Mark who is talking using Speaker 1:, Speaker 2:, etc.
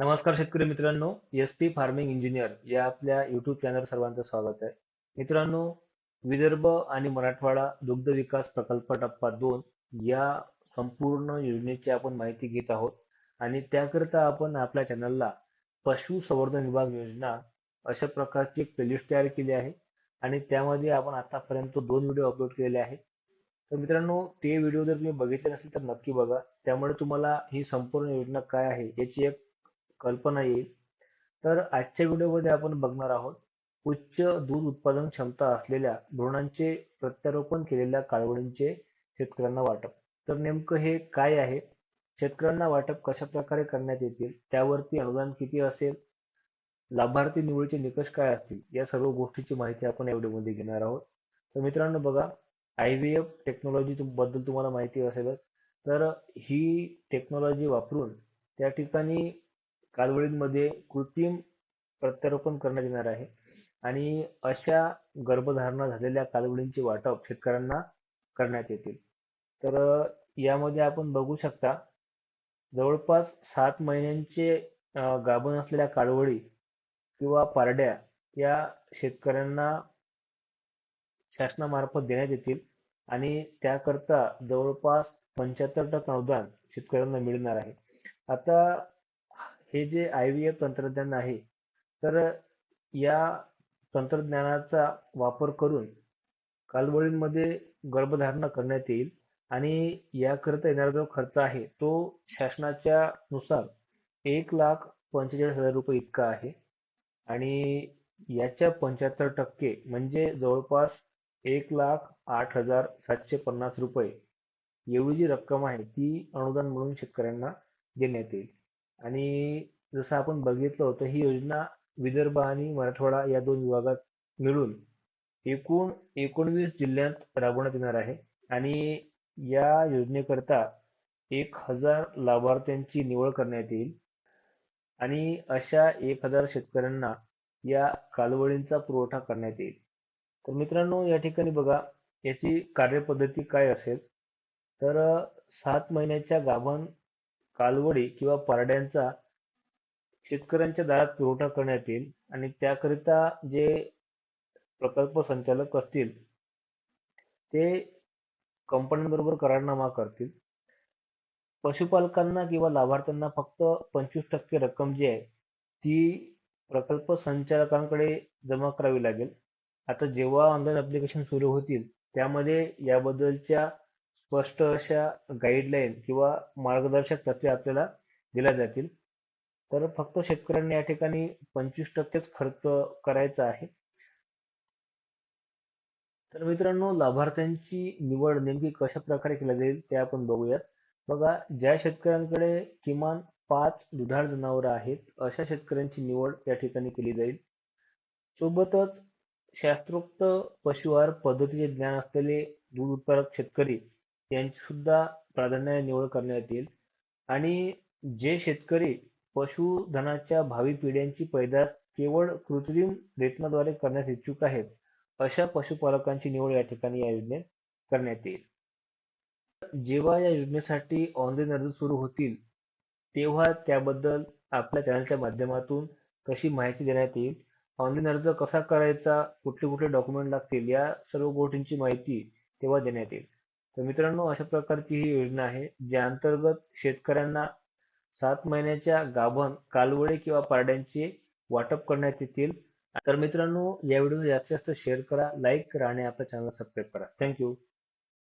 Speaker 1: नमस्कार शेतकरी मित्रांनो एस पी फार्मिंग इंजिनियर या आपल्या युट्यूब चॅनल सर्वांचं स्वागत आहे. मित्रांनो विदर्भ आणि मराठवाडा दुग्ध विकास प्रकल्प टप्पा दोन या संपूर्ण योजनेची आपण माहिती घेत आहोत आणि त्याकरिता आपण आपल्या चॅनलला पशुसंवर्धन विभाग योजना अशा प्रकारची एक प्लेलिस्ट तयार केली आहे आणि त्यामध्ये आपण आतापर्यंत दोन व्हिडिओ अपलोड केलेले आहेत. तर मित्रांनो ते व्हिडिओ जर तुम्ही बघितले नसेल तर नक्की बघा. त्यामुळे तुम्हाला ही संपूर्ण योजना काय आहे याची एक कल्पना येईल. तर आजच्या व्हिडिओमध्ये आपण बघणार आहोत उच्च दूध उत्पादन क्षमता असलेल्या भ्रूणांचे प्रत्यारोपण केलेल्या काळवडींचे शेतकऱ्यांना वाटप. तर नेमकं हे काय आहे? शेतकऱ्यांना वाटप कशा प्रकारे करण्यात येतील? त्यावरती अनुदान किती असेल? लाभार्थी निवडीचे निकष काय असतील? या सर्व गोष्टीची माहिती आपण या व्हिडिओमध्ये घेणार आहोत. तर मित्रांनो बघा आय व्ही एफ टेक्नॉलॉजी बद्दल तुम्हाला माहिती असेलच. तर ही टेक्नॉलॉजी वापरून त्या ठिकाणी कालवडींमध्ये कृत्रिम प्रत्यारोपण करण्यात येणार आहे. आणि अशा गर्भधारणा झालेल्या कालवडींचे वाटप शेतकऱ्यांना करण्यात येतील. तर यामध्ये आपण बघू शकता जवळपास सात महिन्यांचे गाभण असलेल्या कालवडी किंवा पारड्या या शेतकऱ्यांना शासनामार्फत देण्यात येतील आणि त्याकरता जवळपास पंच्याहत्तर टक्के अनुदान शेतकऱ्यांना मिळणार आहे. आता हे जे आय व्ही एफ तंत्रज्ञान आहे तर या तंत्रज्ञानाचा वापर करून कालबळींमध्ये गर्भधारणा करण्यात येईल आणि याकरिता येणारा जो खर्च आहे तो शासनाच्या नुसार एक लाख पंचेचाळीस हजार रुपये इतका आहे. आणि याच्या पंच्याहत्तर टक्के म्हणजे जवळपास एक लाख आठ हजार सातशे पन्नास रुपये एवढी जी रक्कम आहे ती अनुदान म्हणून शेतकऱ्यांना देण्यात येईल. आणि जसं आपण बघितलं होतं ही योजना विदर्भ आणि मराठवाडा या दोन विभागात मिळून एकूण एकोणवीस जिल्ह्यात राबवण्यात येणार आहे. आणि या योजनेकरता एक हजार लाभार्थ्यांची निवड करण्यात येईल. आणि अशा एक हजार शेतकऱ्यांना या कालवडींचा पुरवठा करण्यात येईल. तर मित्रांनो या ठिकाणी बघा याची कार्यपद्धती काय असेल? तर सात महिन्याच्या गाभण कालवडी किंवा पारड्यांचा शेतकऱ्यांच्या दारात पुरवठा करण्यात येईल आणि त्याकरिता जे प्रकल्प संचालक असतील ते कंपन्यांबरोबर करारनामा करतील. पशुपालकांना किंवा लाभार्थ्यांना फक्त पंचवीस टक्के रक्कम जी आहे ती प्रकल्प संचालकांकडे जमा करावी लागेल. आता जेव्हा ऑनलाईन अप्लिकेशन सुरू होतील त्यामध्ये याबद्दलच्या स्पष्ट अशा गाईडलाईन किंवा मार्गदर्शक तत्वे आपल्याला दिल्या जातील. तर फक्त शेतकऱ्यांनी या ठिकाणी पंचवीस टक्केच खर्च करायचा आहे. तर मित्रांनो लाभार्थ्यांची निवड नेमकी कशा प्रकारे केली जाईल ते आपण बघूयात. बघा ज्या शेतकऱ्यांकडे किमान पाच दुधाळ जनावरं आहेत अशा शेतकऱ्यांची निवड या ठिकाणी केली जाईल. सोबतच शास्त्रोक्त पशुआहार पद्धतीचे ज्ञान असलेले दूध उत्पादक शेतकरी यांची सुद्धा प्राधान्याने निवड करण्यात येईल. आणि जे शेतकरी पशुधनाच्या भावी पिढ्यांची पैदास केवळ कृत्रिम रेतनाद्वारे करण्यास इच्छुक आहेत अशा पशुपालकांची निवड या ठिकाणी या योजनेत करण्यात येईल. जेव्हा या योजनेसाठी ऑनलाईन अर्ज सुरू होतील तेव्हा त्याबद्दल आपल्या चॅनलच्या माध्यमातून कशी माहिती देण्यात येईल ऑनलाईन अर्ज कसा करायचा कुठले कुठले डॉक्युमेंट लागतील या सर्व गोष्टींची माहिती तेव्हा देण्यात येईल. तर मित्रांनो अशा प्रकारची ही योजना आहे ज्या अंतर्गत शेतकऱ्यांना सात महिन्याच्या गाभण कालवडे किंवा पारड्यांचे वाटप करण्यात येतील. तर मित्रांनो या व्हिडिओ जास्तीत जास्त शेअर करा लाईक करा आणि आपल्या चॅनल सबस्क्राईब करा. थँक्यू